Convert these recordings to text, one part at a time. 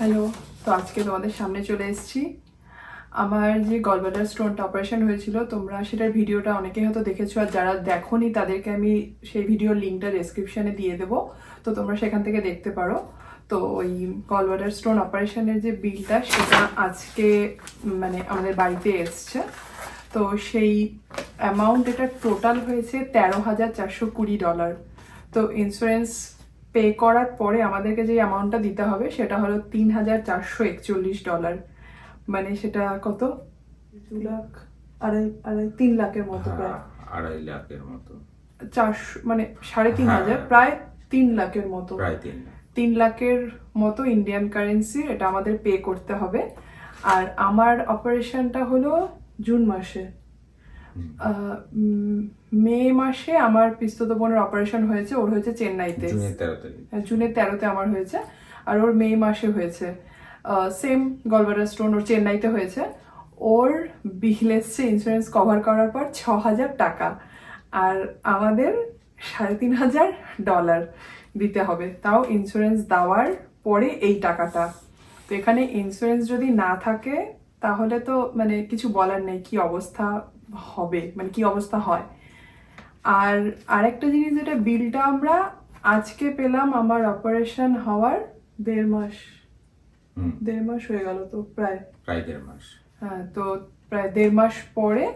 Hello, তো আজকে তোমাদের সামনে চলে এসেছি। আমার যে গলব্লাডার স্টোনটা অপারেশন হয়েছিল, তোমরা সেটার ভিডিওটা অনেকে হয়তো দেখেছ, আর যারা দেখোনি, তাদেরকে আমি সেই ভিডিওর লিঙ্কটা ডেসক্রিপশনে দিয়ে দেবো। তো তোমরা সেখান থেকে দেখতে পারো। তো ওই গলব্লাডার স্টোন অপারেশনের যে বিলটা সেটা আজকে মানে আমাদের বাড়িতে এসছে। তো সেই অ্যামাউন্ট এটা টোটাল হয়েছে তেরো হাজার চারশো কুড়ি ডলার তো ইন্স্যুরেন্স পে করার পরে আমাদেরকে যে অ্যামাউন্টটা দিতে হবে সেটা হলো তিন হাজার চারশো একচল্লিশ ডলার মানে সেটা কত? দু লাখ। আড়াই আড়াই তিন লাখের মতো প্রায়। হ্যাঁ, আড়াই লাখের মতো। চারশো মানে সাড়ে তিন হ্যাঁ। হাজার প্রায় তিন লাখের মতো। প্রায় তিন তিন লাখের মতো ইন্ডিয়ান কারেন্সি এটা আমাদের পে করতে হবে। আর আমার অপারেশনটা হলো জুন মাসে। মে মাসে আমার পিস্তত বোনের অপারেশন হয়েছে ওর হয়েছে চেন্নাইতে। জুনের তেরো তারিখ হ্যাঁ, তেরোতে আমার হয়েছে আর ওর মে মাসে হয়েছে। সেম গলবাডার স্টোন ওর চেন্নাইতে হয়েছে। ওর বিল এসছে ইন্স্যুরেন্স কভার করার পর ছ হাজার টাকা আর আমাদের সাড়ে তিন হাজার ডলার দিতে হবে। তাও ইন্স্যুরেন্স দেওয়ার পরে এই টাকাটা। তো এখানে ইন্স্যুরেন্স যদি না থাকে তাহলে তো মানে কিছু বলার নেই কি অবস্থা? হবে মানে কি অবস্থা হয়। আর আরেকটা জিনিস যেটা বিলটা আমরা আজকে পেলাম আমার অপারেশন হওয়ার দেড় মাস দেড় মাস হয়ে গেল তো প্রায়। প্রায় দেড় মাস। হ্যাঁ তো প্রায় দেড় মাস পরে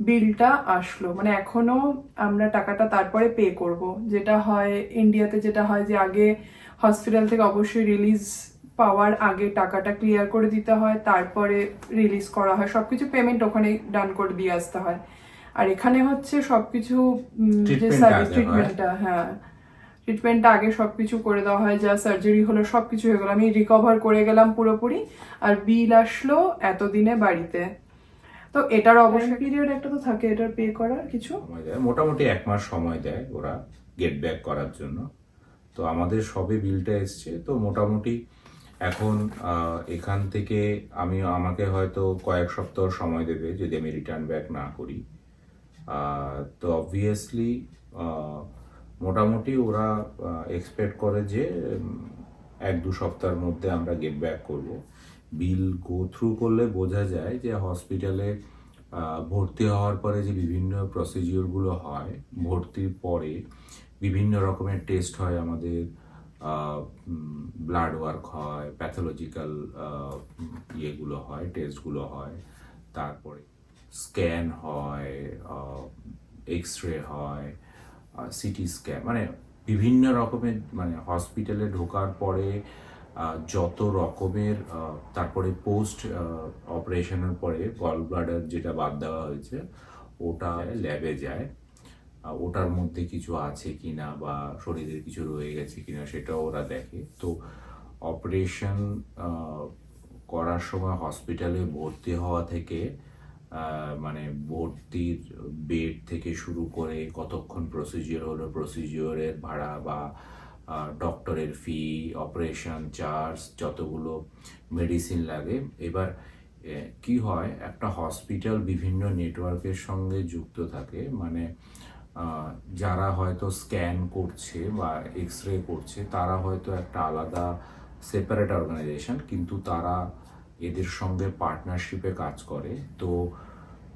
বিলটা আসলো। মানে এখনও আমরা টাকাটা তারপরে পে করব। যেটা হয় ইন্ডিয়াতে যেটা হয় যে আগে হসপিটাল থেকে অবশ্যই রিলিজ পাওয়ার আগে টাকাটা ক্লিয়ার করে দিতে হয় তারপরে রিলিজ করা হয় সবকিছু পেমেন্ট ওখানে ডান করে দিয়ে আসতে হয়। আর এখানে হচ্ছে সবকিছু যে সার্ভিস ট্রিটমেন্টটা হ্যাঁ। ট্রিটমেন্টটা আগে সবকিছু করে দেওয়া হয় যা সার্জারি হলো সবকিছু হয়ে গেলো। আমি রিকভার করে গেলাম পুরোপুরি আর বিল আসলো এতদিনে বাড়িতে। তো এটার অবশ্যই পিরিয়ড একটা তো থাকে এটার পে করার কিছু? মোটামুটি এক মাস সময় দেয় ওরা গেট ব্যাক করার জন্য। তো আমাদের সবে বিলটা এসছে তো মোটামুটি এখন এখান থেকে আমি, আমাকে হয়তো কয়েক সপ্তাহ সময় দেবে যদি আমি রিটার্ন ব্যাক না করি। তো অবভিয়াসলি মোটামুটি ওরা এক্সপেক্ট করে যে এক দু সপ্তাহের মধ্যে আমরা গেট ব্যাক করব। বিল গো থ্রু করলে বোঝা যায় যে হসপিটালে ভর্তি হওয়ার পরে যে বিভিন্ন প্রসিজিওরগুলো হয়, ভর্তির পরে বিভিন্ন রকমের টেস্ট হয় আমাদের। ব্লাড ওয়ার্ক হয় প্যাথোলজিক্যাল ইয়েগুলো হয় টেস্টগুলো হয় তারপরে স্ক্যান হয় এক্স রে হয় সিটি স্ক্যান মানে বিভিন্ন রকমের মানে হসপিটালে ঢোকার পরে যত রকমের তারপরে পোস্ট অপারেশনের পরে গল ব্লাডার যেটা বাদ দেওয়া হয়েছে ওটা ল্যাবে যায়। ওটার মধ্যে কিছু আছে কিনা বা শরীরের কিছু রয়ে গেছে কিনা সেটাও ওরা দেখে। তো অপারেশন করার সময় হসপিটালে ভর্তি হওয়া থেকে মানে ভর্তির বেড থেকে শুরু করে কতক্ষণ প্রসিজিওর হলো প্রসিজিওরের ভাড়া বা ডক্টরের ফি অপারেশন চার্জ যতগুলো মেডিসিন লাগে। এবার কি হয়, একটা হসপিটাল বিভিন্ন নেটওয়ার্কের সঙ্গে যুক্ত থাকে। মানে যারা হয়তো স্ক্যান করছে বা এক্স রে করছে, তারা হয়তো একটা আলাদা সেপারেট অর্গানাইজেশন কিন্তু তারা এদের সঙ্গে পার্টনারশিপে কাজ করে। তো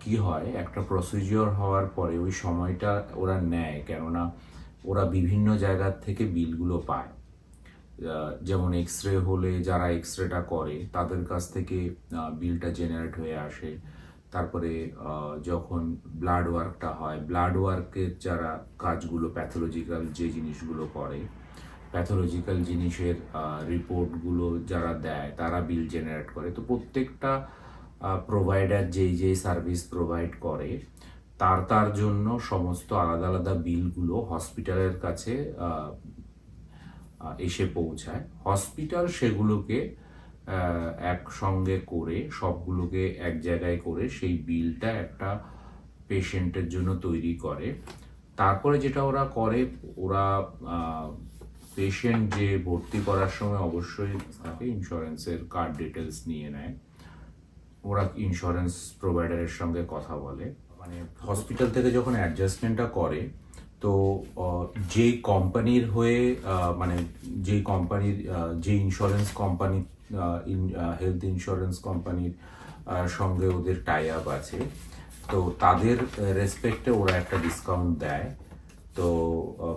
কি হয়, একটা প্রসিজিওর হওয়ার পরে ওই সময়টা ওরা নেয়, কেননা ওরা বিভিন্ন জায়গার থেকে বিলগুলো পায়। যেমন এক্স রে হলে যারা এক্স রেটা করে, তাদের কাছ থেকে বিলটা জেনারেট হয়ে আসে। তারপরে যখন ব্লাড ওয়ার্কটা হয় ব্লাড ওয়ার্কের যারা কাজগুলো প্যাথোলজিক্যাল যে জিনিসগুলো করে প্যাথোলজিক্যাল জিনিসের রিপোর্টগুলো যারা দেয়, তারা বিল জেনারেট করে। তো প্রত্যেকটা প্রোভাইডার যেই যেই সার্ভিস প্রোভাইড করে, তার তার জন্য সমস্ত আলাদা আলাদা বিলগুলো হসপিটালের কাছে এসে পৌঁছায়। হসপিটাল সেগুলোকে একসঙ্গে করে, সবগুলোকে এক জায়গায় করে সেই বিলটা একটা পেশেন্টের জন্য তৈরি করে। তারপরে যেটা ওরা করে, ওরা পেশেন্ট যে ভর্তি করার সময় অবশ্যই তাকে ইন্স্যুরেন্সের কার্ড ডিটেলস নিয়ে নেয়। ওরা ইন্স্যুরেন্স প্রোভাইডারের সঙ্গে কথা বলে। মানে হসপিটাল থেকে যখন অ্যাডজাস্টমেন্টটা করে, তো যেই কোম্পানির হয়ে মানে যেই কোম্পানির যে ইন্স্যুরেন্স কোম্পানি হেলথ ইন্স্যুরেন্স কোম্পানির সঙ্গে ওদের টাই আপ আছে। তো তাদের রেসপেক্টে ওরা একটা ডিসকাউন্ট দেয়। তো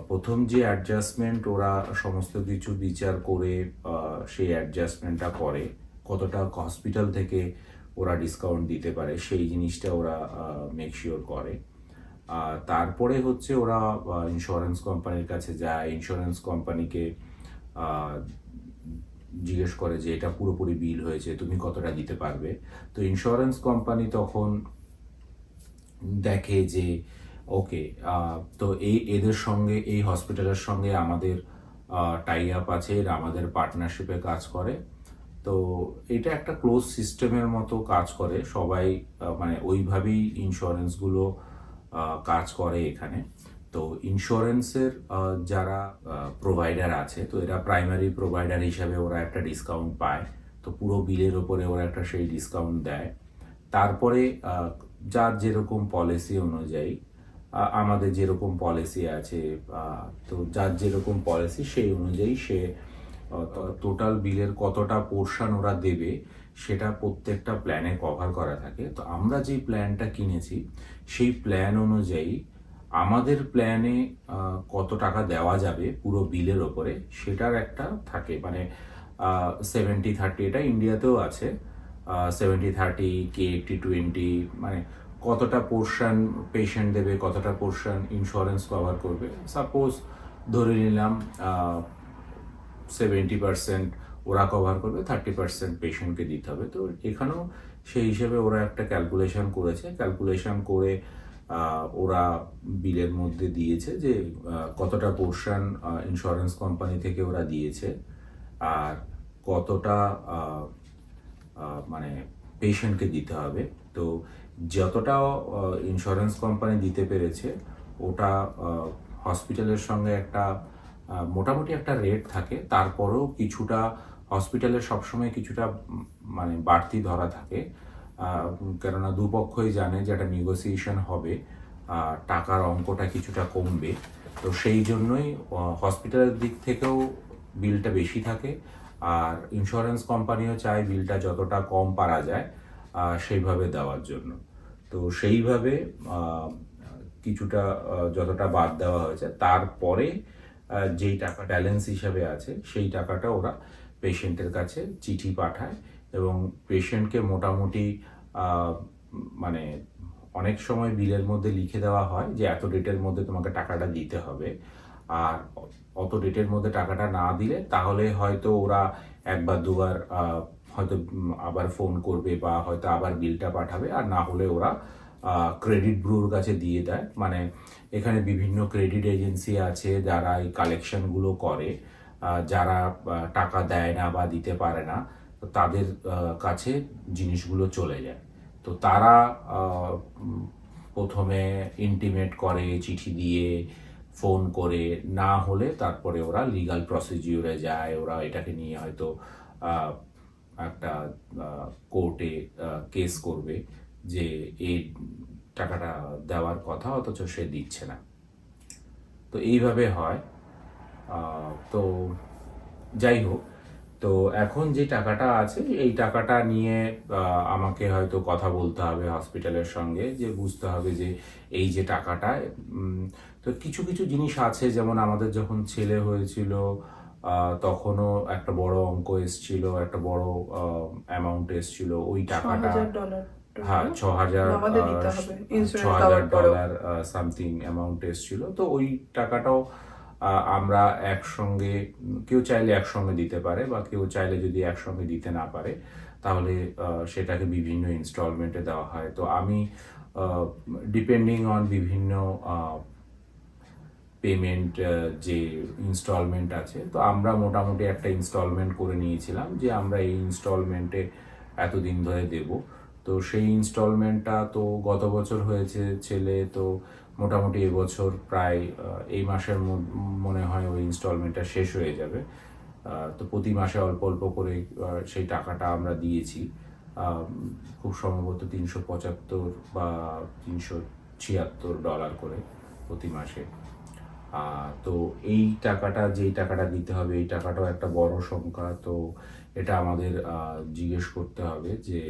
প্রথম যে অ্যাডজাস্টমেন্ট ওরা সমস্ত কিছু বিচার করে সেই অ্যাডজাস্টমেন্টটা করে, কতটা হসপিটাল থেকে ওরা ডিসকাউন্ট দিতে পারে, সেই জিনিসটা ওরা মেক শিওর করে। তারপরে হচ্ছে ওরা ইন্স্যুরেন্স কোম্পানির কাছে যায়। ইন্স্যুরেন্স কোম্পানিকে জিজ্ঞেস করে যে এটা পুরোপুরি বিল হয়েছে, তুমি কতটা দিতে পারবে? তো ইন্স্যুরেন্স কোম্পানি তখন দেখে যে ওকে তো এই, এদের সঙ্গে, এই হসপিটালের সঙ্গে আমাদের টাই আপ আছে, এরা আমাদের পার্টনারশিপে কাজ করে। তো এটা একটা ক্লোজ সিস্টেমের মতো কাজ করে, সবাই মানে ওইভাবেই ইন্স্যুরেন্সগুলো কাজ করে এখানে। তো ইন্স্যুরেন্সের যারা প্রোভাইডার আছে, তো এরা প্রাইমারি প্রোভাইডার হিসাবে ওরা একটা ডিসকাউন্ট পায়। তো পুরো বিলের ওপরে ওরা একটা সেই ডিসকাউন্ট দেয়। তারপরে যার যেরকম পলিসি অনুযায়ী আমাদের যেরকম পলিসি আছে তো যার যেরকম পলিসি সেই অনুযায়ী সে টোটাল বিলের কতটা পোর্শন ওরা দেবে, সেটা প্রত্যেকটা প্ল্যানে কভার করা থাকে। তো আমরা যে প্ল্যানটা কিনেছি, সেই প্ল্যান অনুযায়ী আমাদের প্ল্যানে কত টাকা দেওয়া যাবে পুরো বিলের ওপরে, সেটার একটা থাকে। মানে সেভেন্টি থার্টি এটা ইন্ডিয়াতেও আছে। সেভেন্টি থার্টি কে এইটটি টোয়েন্টি মানে কতটা পোর্শন পেশেন্ট দেবে, কতটা পোর্শন ইন্স্যুরেন্স কভার করবে। সাপোজ ধরে নিলাম সেভেন্টি পার্সেন্ট ওরা কভার করবে থার্টি পার্সেন্ট পেশেন্টকে দিতে হবে। তো এখানেও সেই হিসেবে ওরা একটা ক্যালকুলেশন করেছে। ক্যালকুলেশন করে ওরা বিলের মধ্যে দিয়েছে যে কতটা পোর্শন ইন্স্যুরেন্স কোম্পানি থেকে ওরা দিয়েছে আর কতটা মানে পেশেন্টকে দিতে হবে। তো যতটা ইন্স্যুরেন্স কোম্পানি দিতে পেরেছে, ওটা হসপিটালের সঙ্গে একটা মোটামুটি একটা রেট থাকে। তারপরেও কিছুটা হসপিটালের সবসময় কিছুটা মানে বাড়তি ধরা থাকে। কেননা দুপক্ষই জানে যে একটা নেগোসিয়েশন হবে টাকার অঙ্কটা কিছুটা কমবে। তো সেই জন্যই হসপিটালের দিক থেকেও বিলটা বেশি থাকে, আর ইন্স্যুরেন্স কোম্পানিও চায় বিলটা যতটা কম পারা যায় সেইভাবে দেওয়ার জন্য। তো সেইভাবে কিছুটা যতটা বাদ দেওয়া হয়েছে, তারপরে যেই টাকা ব্যালেন্স হিসাবে আছে, সেই টাকাটা ওরা পেশেন্টের কাছে চিঠি পাঠায় এবং পেশেন্টকে মোটামুটি মানে অনেক সময় বিলের মধ্যে লিখে দেওয়া হয় যে এত ডেটের মধ্যে তোমাকে টাকাটা দিতে হবে। আর অত ডেটের মধ্যে টাকাটা না দিলে তাহলে হয়তো ওরা একবার দুবার হয়তো আবার ফোন করবে বা হয়তো আবার বিলটা পাঠাবে। আর না হলে ওরা ক্রেডিট ব্রুর কাছে দিয়ে দেয়। মানে এখানে বিভিন্ন ক্রেডিট এজেন্সি আছে যারা এই কালেকশনগুলো করে যারা টাকা দেয় না বা দিতে পারে না। তাদের কাছে জিনিসগুলো চলে যায়। তো তারা প্রথমে ইন্টিমেট করে, চিঠি দিয়ে ফোন করে, না হলে তারপরে ওরা লিগাল প্রসিজিওরে যায়, ওরা এটাকে নিয়ে হয়তো একটা কোর্টে কেস করবে যে এই টাকাটা দেওয়ার কথা, অথচ সে দিচ্ছে না। তো এইভাবে হয়। তো যাই হোক তো এখন যে টাকাটা আছে এই টাকাটা নিয়ে আমাকে হয়তো কথা বলতে হবে হসপিটালের সঙ্গে যে বুঝতে হবে যে এই যে টাকাটা তো কিছু কিছু জিনিস আছে যেমন আমাদের যখন ছেলে হয়েছিল আহ, তখনও একটা বড় অঙ্ক এসছিল একটা বড় অ্যামাউন্ট এসছিল ওই টাকাটা হ্যাঁ ছ হাজার ছ হাজার ডলার সামথিং অ্যামাউন্ট এসছিল তো ওই টাকাটাও আমরা একসঙ্গে, কেউ চাইলে একসঙ্গে দিতে পারে বা কেউ চাইলে যদি একসঙ্গে দিতে না পারে, তাহলে সেটাকে বিভিন্ন ইনস্টলমেন্টে দেওয়া হয়। তো আমি ডিপেন্ডিং অন বিভিন্ন পেমেন্ট যে ইনস্টলমেন্ট আছে, তো আমরা মোটামুটি একটা ইনস্টলমেন্ট করে নিয়েছিলাম যে আমরা এই ইনস্টলমেন্টে এতদিন ধরে দেব। তো সেই ইনস্টলমেন্টটা তো গত বছর হয়েছে ছেলে, তো মোটামুটি এবছর প্রায় এই মাসের মনে হয় ওই ইনস্টলমেন্টটা শেষ হয়ে যাবে। তো প্রতি মাসে অল্প অল্প করে সেই টাকাটা আমরা দিয়েছি। খুব সম্ভবত তিনশো পঁচাত্তর বা তিনশো ছিয়াত্তর ডলার করে প্রতি মাসে। তো এই টাকাটা, যেই টাকাটা দিতে হবে, এই টাকাটাও একটা বড় সংখ্যা। তো এটা আমাদের জিজ্ঞেস করতে হবে যে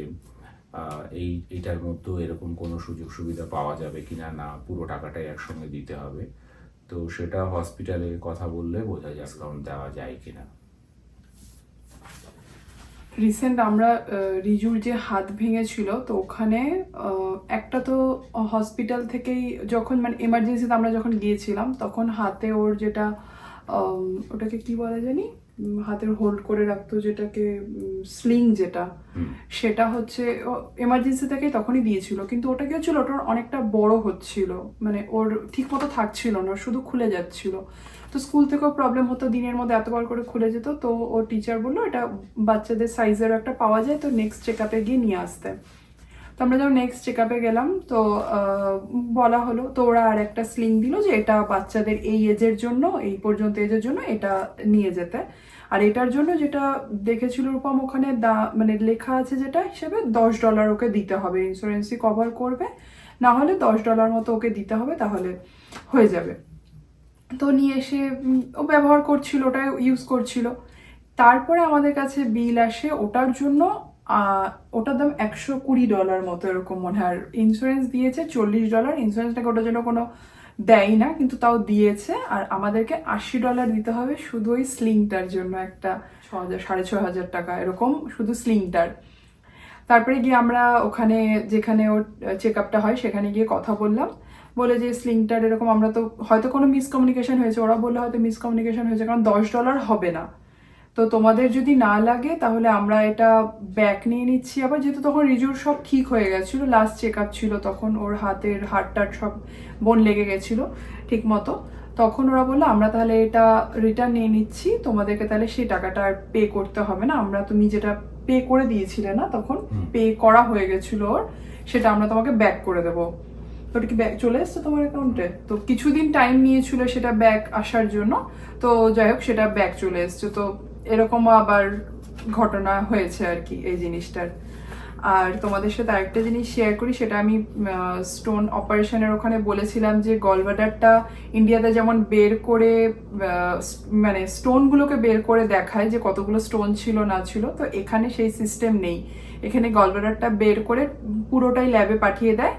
এই এটার মধ্যেও এরকম কোনো সুযোগ সুবিধা পাওয়া যাবে কি না না পুরো টাকাটাই একসঙ্গে দিতে হবে। তো সেটা হসপিটালে কথা বললে বোঝা যায় ডিসকাউন্ট দেওয়া যায় কি না রিসেন্ট আমরা রিজুর যে হাত ভেঙেছিল, তো ওখানে একটা তো হসপিটাল থেকেই যখন মানে এমার্জেন্সিতে আমরা যখন গিয়েছিলাম, তখন হাতে ওর যেটা ওটাকে কি বলে জানি? হাতের হোল্ড করে রাখতো যেটাকে স্লিং যেটা সেটা হচ্ছে এমার্জেন্সি থেকে তখনই দিয়েছিল। কিন্তু ওটা কি হচ্ছিল? ওটার অনেকটা বড় হচ্ছিল। মানে ওর ঠিক মতো থাকছিল না শুধু খুলে যাচ্ছিল। তো স্কুল থেকেও প্রবলেম হতো দিনের মধ্যে এতবার করে খুলে যেত। তো ওর টিচার বলল এটা বাচ্চাদের সাইজের একটা পাওয়া যায় তো নেক্সট চেক আপে গিয়ে নিয়ে আসতে। তো আমরা যখন নেক্সট চেক আপে গেলাম তো বলা হলো তো ওরা আর একটা স্লিং দিল যে এটা বাচ্চাদের এই এজের জন্য এই পর্যন্ত এজের জন্য এটা নিয়ে যেতে। আর এটার জন্য যেটা দেখেছিল রূপম, ওখানে দা মানে লেখা আছে যেটা হিসেবে দশ ডলার ওকে দিতে হবে। ইন্স্যুরেন্সই কভার করবে, না হলে দশ ডলার মতো ওকে দিতে হবে, তাহলে হয়ে যাবে। তো নিয়ে এসে ও ব্যবহার করছিল ওটা ইউজ করছিল। তারপরে আমাদের কাছে বিল আসে, ওটার জন্য ওটার দাম একশো কুড়ি ডলার মতো এরকম মনে হয়। আর ইন্স্যুরেন্স দিয়েছে চল্লিশ ডলার ইন্স্যুরেন্সটাকে ওটার জন্য কোনো দেয় না, কিন্তু তাও দিয়েছে। আর আমাদেরকে আশি ডলার দিতে হবে শুধু ওই স্লিংটার জন্য একটা ছ হাজার সাড়ে ছ হাজার টাকা, এরকম শুধু স্লিংটার তারপরে গিয়ে আমরা ওখানে যেখানে ওর চেক আপটা হয়, সেখানে গিয়ে কথা বললাম। বলে যে স্লিংটার এরকম আমরা তো, হয়তো কোনো মিসকমিউনিকেশন হয়েছে। ওরা বললে হয়তো মিসকমিউনিকেশন হয়েছে, কারণ দশ ডলার হবে না। তো তোমাদের যদি না লাগে তাহলে আমরা এটা ব্যাক নিয়ে নিচ্ছি। আবার যেহেতু তখন রিজুর সব ঠিক হয়ে গেছিল লাস্ট চেক আপ ছিল তখন ওর হাতের হাড়টার সব বোন লেগে গেছিল ঠিক মতো। তখন ওরা বলল আমরা তাহলে এটা রিটার্ন নিয়ে নিচ্ছি। তোমাদেরকে তাহলে সেই টাকাটা আর পে করতে হবে না। আমরা তুমি যেটা পে করে দিয়েছিলে না তখন পে করা হয়ে গেছিল ওর সেটা আমরা তোমাকে ব্যাক করে দেবো। তো ওটা কি ব্যাক চলে এসছে তোমার অ্যাকাউন্টে তো কিছুদিন টাইম নিয়েছিল সেটা ব্যাক আসার জন্য। তো যাই হোক সেটা ব্যাক চলে এসছে। তো এরকম আবার ঘটনা হয়েছে আর কি এই জিনিসটার। আর তোমাদের সাথে আরেকটা জিনিস শেয়ার করি, সেটা আমি স্টোন অপারেশনের ওখানে বলেছিলাম যে গলবাডারটা ইন্ডিয়াতে যেমন বের করে মানে স্টোনগুলোকে বের করে দেখায় যে কতগুলো স্টোন ছিল, না ছিল, তো এখানে সেই সিস্টেম নেই। এখানে গলবাডারটা বের করে পুরোটাই ল্যাবে পাঠিয়ে দেয়।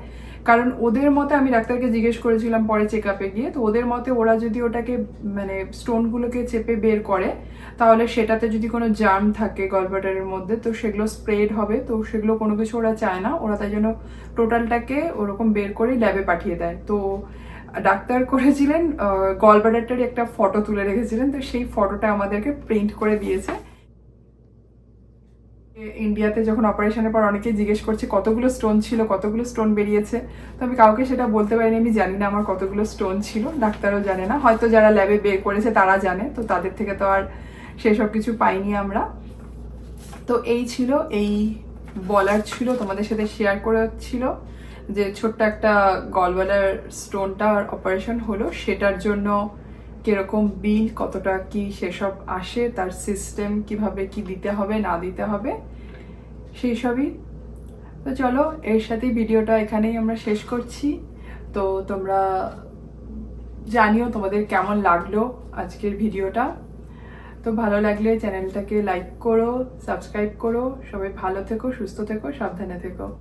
কারণ ওদের মতে আমি ডাক্তারকে জিজ্ঞেস করেছিলাম পরে চেক আপে গিয়ে, তো ওদের মতে ওরা যদি ওটাকে মানে স্টোনগুলোকে চেপে বের করে, তাহলে সেটাতে যদি কোনো জার্ম থাকে গলবাটারের মধ্যে, তো সেগুলো স্প্রেড হবে, তো সেগুলো কোনো কিছু ওরা চায় না। ওরা তাই জন্য টোটালটাকে ওরকম বের করে ল্যাবে পাঠিয়ে দেয়। তো ডাক্তার করেছিলেন গলবাটারটারই একটা ফটো তুলে রেখেছিলেন, তো সেই ফটোটা আমাদেরকে প্রিন্ট করে দিয়েছে। ইন্ডিয়াতে যখন অপারেশনের পর অনেকে জিজ্ঞেস করছে, কতগুলো স্টোন ছিল? কতগুলো স্টোন বেরিয়েছে? তো আমি কাউকে সেটা বলতে পারিনি, আমি জানি না আমার কতগুলো স্টোন ছিল, ডাক্তারও জানে না। হয়তো যারা ল্যাবে বের করেছে তারা জানে, তো তাদের থেকে তো আর সেসব কিছু পাইনি আমরা। তো এই ছিল, এই বলার ছিল, তোমাদের সাথে শেয়ার করা ছিল, যে ছোট্ট একটা গলওয়ালার স্টোনটা অপারেশন হলো, সেটার জন্য কীরকম বিল কতটা কি সেসব আসে, তার সিস্টেম কীভাবে কি দিতে হবে, না দিতে হবে, সেই সবই। তো চলো, এর সাথেই ভিডিওটা এখানেই আমরা শেষ করছি। তো তোমরা জানিও তোমাদের কেমন লাগল আজকের ভিডিওটা তো ভালো লাগলে চ্যানেলটাকে লাইক করো সাবস্ক্রাইব করো। সবাই ভালো থেকো, সুস্থ থেকো, সাবধানে থেকো।